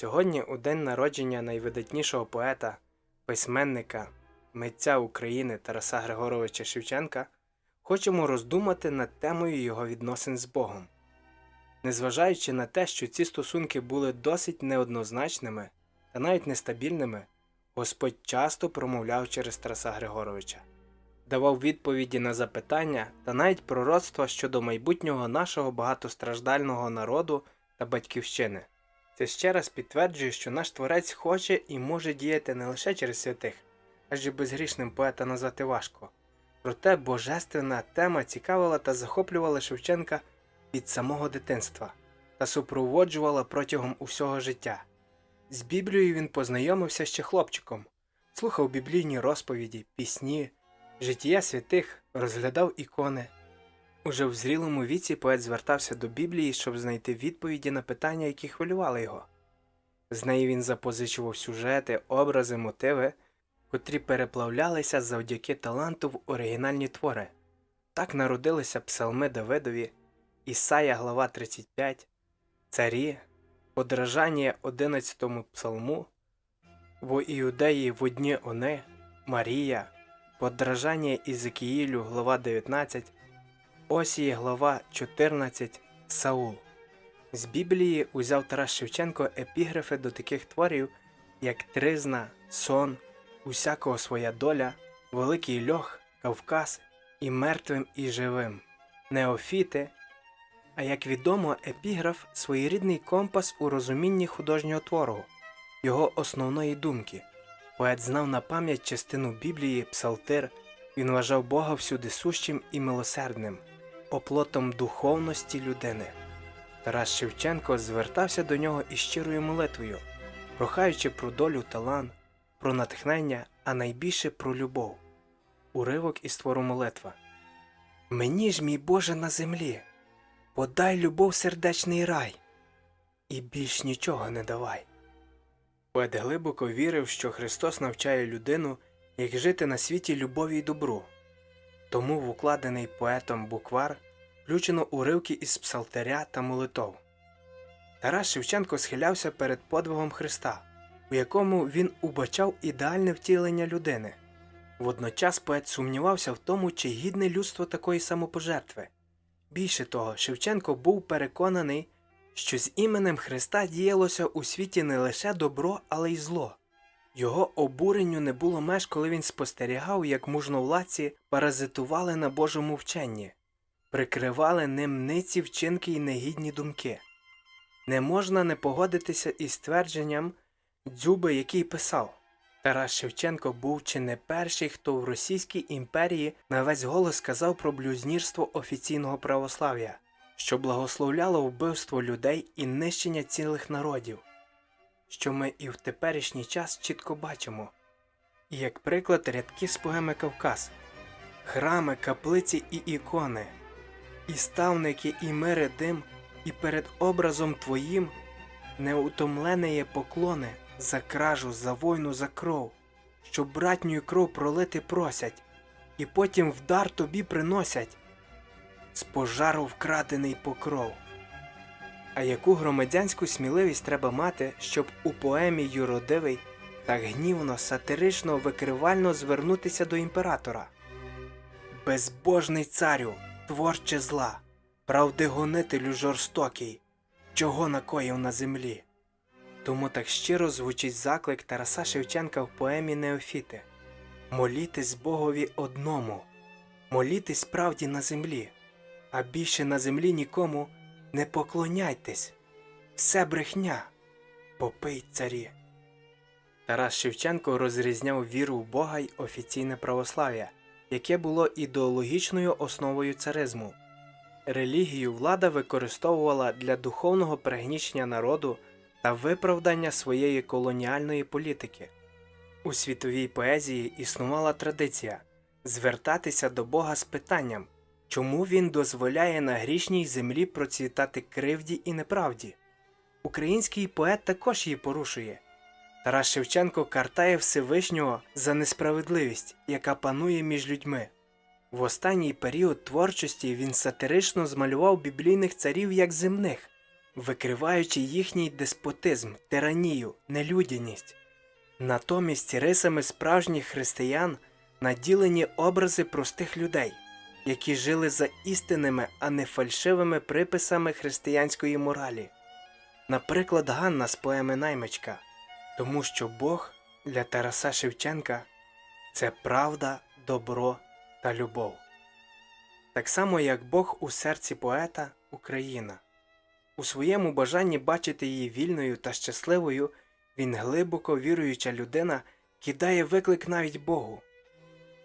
Сьогодні, у день народження найвидатнішого поета, письменника, митця України Тараса Григоровича Шевченка, хочемо роздумати над темою його відносин з Богом. Незважаючи на те, що ці стосунки були досить неоднозначними та навіть нестабільними, Господь часто промовляв через Тараса Григоровича, давав відповіді на запитання та навіть пророцтва щодо майбутнього нашого багатостраждального народу та батьківщини. Це ще раз підтверджує, що наш творець хоче і може діяти не лише через святих, адже безгрішним поета назвати важко. Проте божественна тема цікавила та захоплювала Шевченка від самого дитинства та супроводжувала протягом усього життя. З Біблією він познайомився ще хлопчиком, слухав біблійні розповіді, пісні, життя святих, розглядав ікони. Уже в зрілому віці поет звертався до Біблії, щоб знайти відповіді на питання, які хвилювали його. З неї він запозичував сюжети, образи, мотиви, котрі переплавлялися завдяки таланту в оригінальні твори. Так народилися псалми Давидові, Ісая, глава 35, Царі, Подражання 11 псалму, во Іудеї в одні они, Марія, Подражання Ізекіїлю, глава 19, Осії, глава 14, Саул. З Біблії узяв Тарас Шевченко епіграфи до таких творів, як Тризна, Сон, Усякого своя доля, Великий Льох, Кавказ і мертвим і живим, Неофіти. А як відомо, епіграф своєрідний компас у розумінні художнього твору, його основної думки. Поет знав на пам'ять частину Біблії, Псалтир, він вважав Бога всюди сущим і милосердним, оплотом духовності людини. Тарас Шевченко звертався до нього із щирою молитвою, прохаючи про долю талант, про натхнення, а найбільше про любов. Уривок із твору молитва. Мені ж, мій Боже, на землі, подай любов сердечний рай, і більш нічого не давай. Поет глибоко вірив, що Христос навчає людину, як жити на світі любові й добру. Тому в укладений поетом буквар включено уривки із псалтаря та молитов. Тарас Шевченко схилявся перед подвигом Христа, у якому він убачав ідеальне втілення людини. Водночас поет сумнівався в тому, чи гідне людство такої самопожертви. Більше того, Шевченко був переконаний, що з іменем Христа діялося у світі не лише добро, але й зло. Його обуренню не було меж, коли він спостерігав, як мужновладці паразитували на Божому вченні, прикривали ним ниці вчинки й негідні думки. Не можна не погодитися із твердженням Дзюби, який писав Тарас Шевченко був чи не перший, хто в Російській імперії на весь голос сказав про блюзнірство офіційного православ'я, що благословляло вбивство людей і нищення цілих народів, що ми і в теперішній час чітко бачимо. І як приклад рядки з поеми Кавказ, храми, каплиці і ікони, і ставники, і мири дим, і перед образом твоїм неутомленеє поклони за кражу, за войну, за кров, що братню кров пролити просять, і потім вдар тобі приносять з пожару вкрадений покров. А яку громадянську сміливість треба мати, щоб у поемі юродивий так гнівно, сатирично, викривально звернутися до імператора? Безбожний царю, творче зла, правдигонителю жорстокий, чого накоїв на землі? Тому так щиро звучить заклик Тараса Шевченка в поемі Неофіти Молітесь Богові одному, молітесь правді на землі, а більше на землі нікому не поклоняйтесь, все брехня, попи й царі. Тарас Шевченко розрізняв віру в Бога й офіційне православ'я, яке було ідеологічною основою царизму. Релігію влада використовувала для духовного пригнічення народу та виправдання своєї колоніальної політики. У світовій поезії існувала традиція звертатися до Бога з питанням, чому він дозволяє на грішній землі процвітати кривді і неправді. Український поет також її порушує. Тарас Шевченко картає Всевишнього за несправедливість, яка панує між людьми. В останній період творчості він сатирично змалював біблійних царів як земних, викриваючи їхній деспотизм, тиранію, нелюдяність. Натомість рисами справжніх християн наділені образи простих людей, які жили за істинними, а не фальшивими приписами християнської моралі. Наприклад, Ганна з поеми Наймичка, тому що Бог для Тараса Шевченка це правда, добро та любов. Так само, як Бог у серці поета Україна. У своєму бажанні бачити її вільною та щасливою, він глибоко віруюча людина кидає виклик навіть Богу.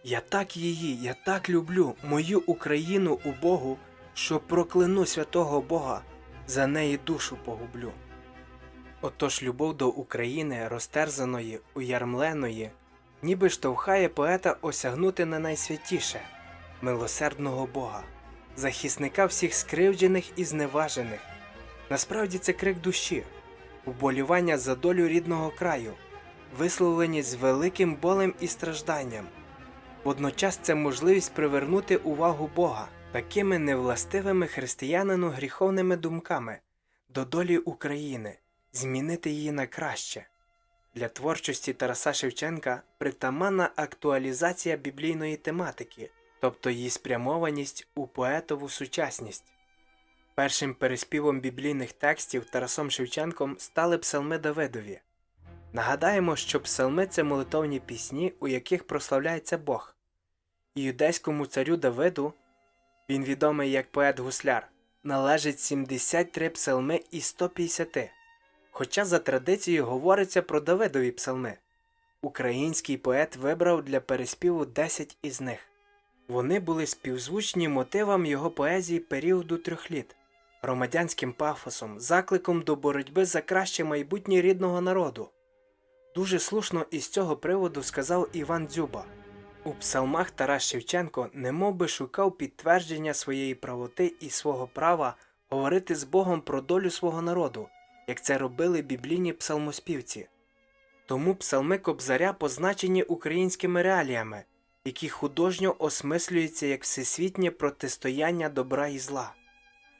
Я так її, я так люблю мою Україну у Богу, що прокляну святого Бога, за неї душу погублю. Отож любов до України, розтерзаної, уярмленої, ніби штовхає поета осягнути на найсвятіше милосердного Бога, захисника всіх скривджених і зневажених. Насправді це крик душі, уболівання за долю рідного краю, висловлені з великим болем і стражданням. Водночас це можливість привернути увагу Бога такими невластивими християнину гріховними думками до долі України, змінити її на краще. Для творчості Тараса Шевченка притаманна актуалізація біблійної тематики, тобто її спрямованість у поетову сучасність. Першим переспівом біблійних текстів Тарасом Шевченком стали псалми Давидові. Нагадаємо, що псалми це молитовні пісні, у яких прославляється Бог. І юдейському царю Давиду, він відомий як поет-гусляр, належить 73 псалми із 150. Хоча за традицією говориться про Давидові псалми. Український поет вибрав для переспіву 10 із них. Вони були співзвучні мотивам його поезії періоду трьох літ, громадянським пафосом, закликом до боротьби за краще майбутнє рідного народу. Дуже слушно із цього приводу сказав Іван Дзюба. У псалмах Тарас Шевченко немовби шукав підтвердження своєї правоти і свого права говорити з Богом про долю свого народу, як це робили біблійні псалмоспівці. Тому псалми Кобзаря позначені українськими реаліями, які художньо осмислюються як всесвітнє протистояння добра і зла.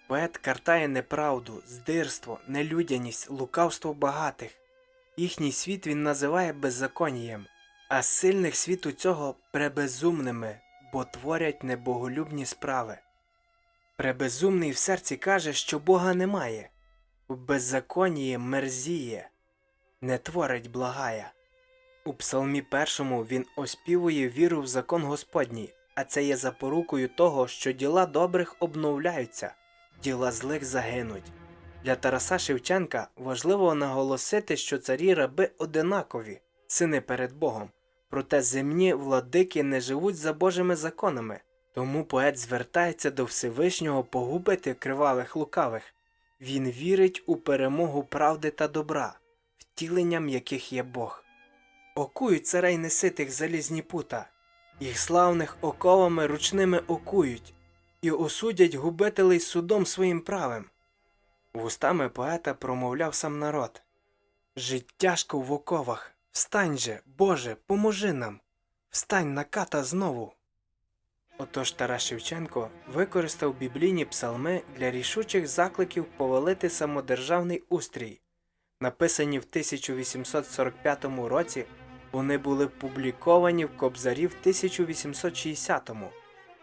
Поет картає неправду, здирство, нелюдяність, лукавство багатих. Їхній світ він називає беззаконієм, а сильних світу цього пребезумними, бо творять небоголюбні справи. Пребезумний в серці каже, що Бога немає, в беззаконії мерзіє, не творить благая. У псалмі першому він оспівує віру в закон Господній, а це є запорукою того, що діла добрих обновляються, діла злих загинуть. Для Тараса Шевченка важливо наголосити, що царі раби одинакові, сини перед Богом, проте земні владики не живуть за Божими законами, тому поет звертається до Всевишнього погубити кривавих лукавих. Він вірить у перемогу правди та добра, втіленням яких є Бог. Окують царей неситих залізні пута, їх славних оковами ручними окують, і осудять губителей судом своїм правим. Вустами поета промовляв сам народ Жить тяжко в оковах, встань же, Боже, поможи нам, встань на ката знову. Отож Тарас Шевченко використав біблійні псалми для рішучих закликів повалити самодержавний устрій. Написані в 1845 році, вони були публіковані в Кобзарі в 1860-му.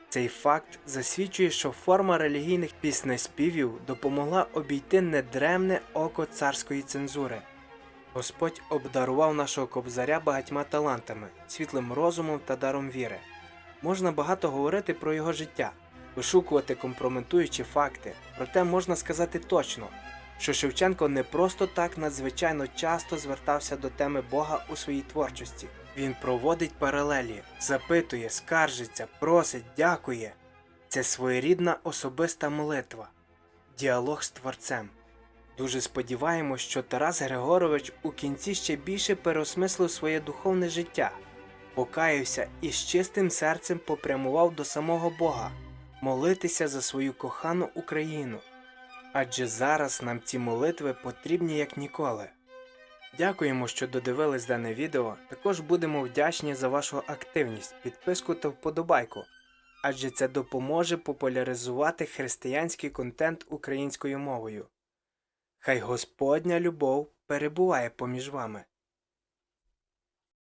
Цей факт засвідчує, що форма релігійних піснеспівів допомогла обійти недремне око царської цензури. Господь обдарував нашого кобзаря багатьма талантами, світлим розумом та даром віри. Можна багато говорити про його життя, вишукувати компрометуючі факти, проте можна сказати точно, що Шевченко не просто так надзвичайно часто звертався до теми Бога у своїй творчості. Він проводить паралелі, запитує, скаржиться, просить, дякує. Це своєрідна особиста молитва, діалог з творцем. Дуже сподіваємось, що Тарас Григорович у кінці ще більше переосмислив своє духовне життя, покаявся і з чистим серцем попрямував до самого Бога, молитися за свою кохану Україну. Адже зараз нам ці молитви потрібні як ніколи. Дякуємо, що додивились дане відео. Також будемо вдячні за вашу активність, підписку та вподобайку, адже це допоможе популяризувати християнський контент українською мовою. Хай Господня любов перебуває поміж вами.